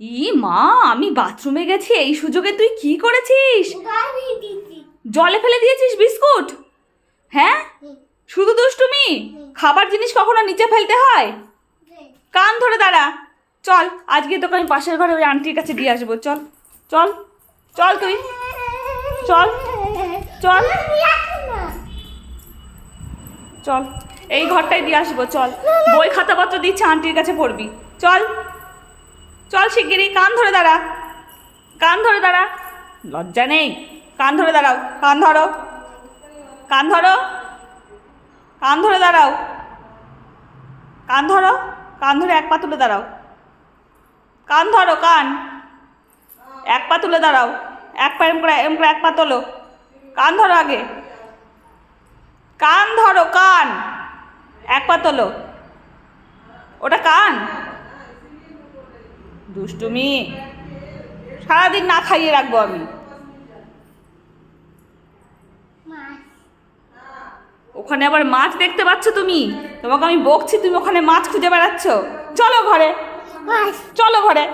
ই মা আমি বাথরুমে গেছি এই সুযোগে তুই কি করেছিস? জলে ফেলে দিয়েছিস বিস্কুট? হ্যাঁ? শুধু দুষ্টুমি? খাবার জিনিস কখনো নিচে ফেলতে হয়? কান ধরে দাঁড়া। চল আজকে তোকে আমি পাশের ঘরে ওই আন্টির কাছে দিয়ে আসব। চল চল চল তুই। চল চল। চল এই ঘরটাই দিয়ে আসব চল। বই খাতাপত্র দিচ্ছে আন্টির কাছে পড়বি। চল। চল শিগগিরই, কান ধরে দাঁড়া। কান ধরে দাঁড়া। লজ্জা নেই। কান ধরে দাঁড়াও। কান ধরো। কান ধরো। কান ধরে দাঁড়াও। কান ধরো। কান ধরে এক পা তুলে দাঁড়াও। কান ধরো, কান। এক পা তুলে দাঁড়াও। এক পা এম করে এম করে এক পা তোলো। কান ধরো আগে। কান ধরো, কান। এক পা তোলো। ওটা কান? দুষ্টুমি। সারাদিন না খাইয়ে রাখব আমি। ওখানে আবার মাছ দেখতে পাচ্ছ তুমি? তোমাকে আমি বকছি তুমি ওখানে মাছ খুঁজে বেড়াচ্ছ। চলো ঘরে। চলো ঘরে।